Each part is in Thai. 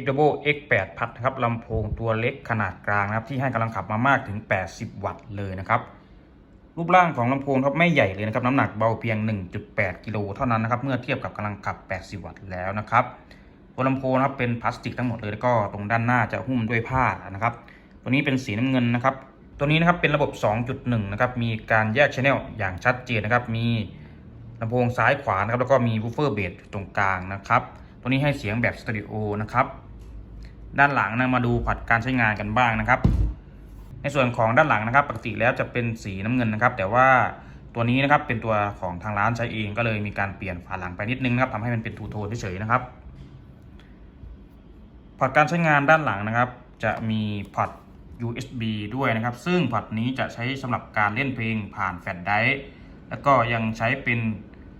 x d o u b l e X8 พัดนะครับลำโพงตัวเล็กขนาดกลางนะครับ ที่ให้กำลังขับมามากถึง 80 วัตต์เลยนะครับ รูปร่างของลำโพงครับไม่ใหญ่เลยนะครับ น้ำหนักเบาเพียง 1.8 กิโลเท่านั้นนะครับ เมื่อเทียบกับกำลังขับ 80 วัตต์แล้วนะครับตัวลำโพงครับเป็นพลาสติกทั้งหมดเลยแล้วก็ตรงด้านหน้าจะหุ้มด้วยผ้านะครับ ตัวนี้เป็นสีน้ำเงินนะครับ ตัวนี้นะครับเป็นระบบ 2.1 นะครับ มีการแยกชแนลอย่างชัดเจนนะครับ มีลำโพงซ้ายขวานะครับแล้วก็มีวูฟเฟอร์เบสตรงกลางนะครับ ตัวนี้ให้เสียงแบบสตูดิโอนะครับ ด้านหลังนะมาดูผัดการใช้งานกันบ้างนะครับ ในส่วนของด้านหลังนะครับ ปกติแล้วจะเป็นสีน้ำเงินนะครับ แต่ว่าตัวนี้นะครับเป็นตัวของทางร้านใช้เองก็เลยมีการเปลี่ยนฝาหลังไปนิดนึงนะครับทำให้มันเป็นทูโทนเฉยๆนะครับพอร์ตการใช้งานด้านหลังนะครับ จะมีพอร์ต USB ด้วยนะครับ ซึ่งพอร์ตนี้จะใช้สำหรับการเล่นเพลงผ่านแฟลชไดรฟ์แล้วก็ยังใช้เป็น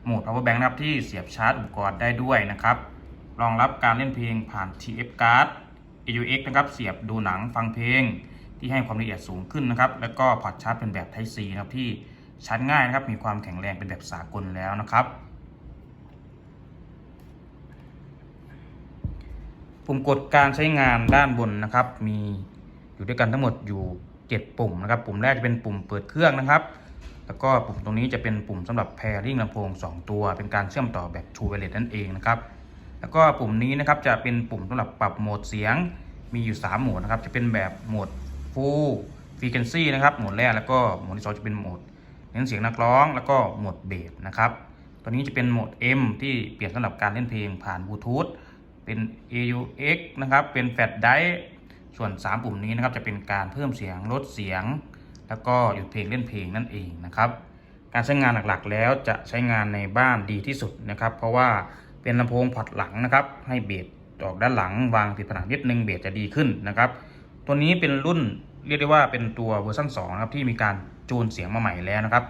โหมด power bank นะครับที่เสียบชาร์จอุปกรณ์ได้ด้วยนะครับ รองรับการเล่นเพลงผ่าน TF card AUX นะครับเสียบดูหนังฟังเพลง ที่ให้ความละเอียดสูงขึ้นนะครับ แล้วก็พอร์ตชาร์จเป็นแบบ Type C นะครับที่ชาร์จง่ายนะครับ มีความแข็งแรงเป็นแบบสากลแล้วนะครับปุ่มกดการใช้งานด้านบนนะครับ มีอยู่ด้วยกันทั้งหมดอยู่ 7 ปุ่มนะครับ ปุ่มแรกจะเป็นปุ่มเปิดเครื่องนะครับ แล้วก็ปุ่มตรงนี้จะเป็นปุ่มสำหรับ pairing ลำโพง 2 ตัว เป็นการเชื่อมต่อแบบ True Wireless นั่นเองนะครับ แล้วก็ปุ่มนี้นะครับจะเป็นปุ่มสำหรับปรับโหมดเสียงมีอยู่ 3 โหมดนะครับ จะเป็นแบบโหมด Full Frequency นะครับ โหมดแรกแล้วก็โหมดที่ 2 จะเป็นโหมดเน้นเสียงนักร้องแล้วก็โหมดเบสนะครับตัวนี้จะเป็นโหมด M ที่เปลี่ยนสำหรับการเล่นเพลงผ่านบลูทูธเป็น AUX นะครับ เป็นแฟลชไดร์ส่วน 3 ปุ่มนี้นะครับจะเป็นการเพิ่มเสียงลดเสียง แล้วก็หยุดเพลงเล่นเพลงนั่นเองนะครับ การใช้งานหลักๆแล้วจะใช้งานในบ้านดีที่สุดนะครับ เพราะว่า เป็นลำโพงพอร์ตหลังนะครับ ให้เบสออกด้านหลังวางติดผนังนิดนึงเบสจะดีขึ้นนะครับ ตัวนี้เป็นรุ่นเรียกได้ว่าเป็นตัวเวอร์ชัน2นะครับที่มีการจูนเสียงมาใหม่แล้วนะครับ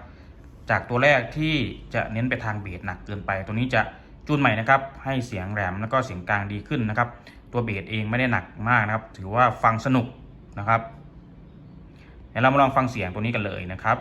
จากตัวแรกที่จะเน้นไปทางเบสหนักเกินไป ตัวนี้จะจูนใหม่นะครับ ให้เสียงแหลมแล้วก็เสียงกลางดีขึ้นนะครับ ตัวเบสเองไม่ได้หนักมากนะครับ ถือว่าฟังสนุกนะครับเดี๋ยวเรามาลองฟังเสียงตัวนี้กันเลยนะครับ